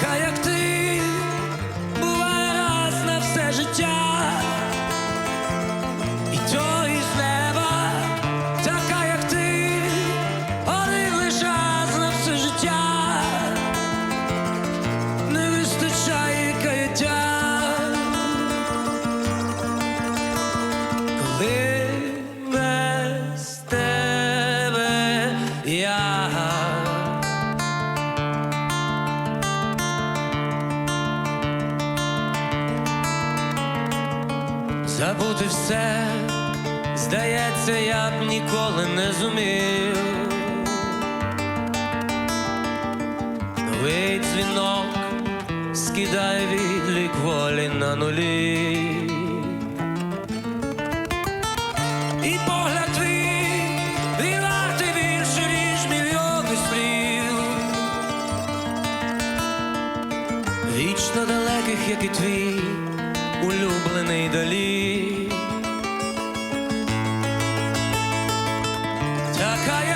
Така, як ти, буває раз на все життя, Забути все, здається, я б ніколи не зумів. Новий дзвінок скидає відлік волі на нулі. І погляд твій, він вартий більше, мільйони слів. Вічно далеких, як і твій улюблений Така, як ти,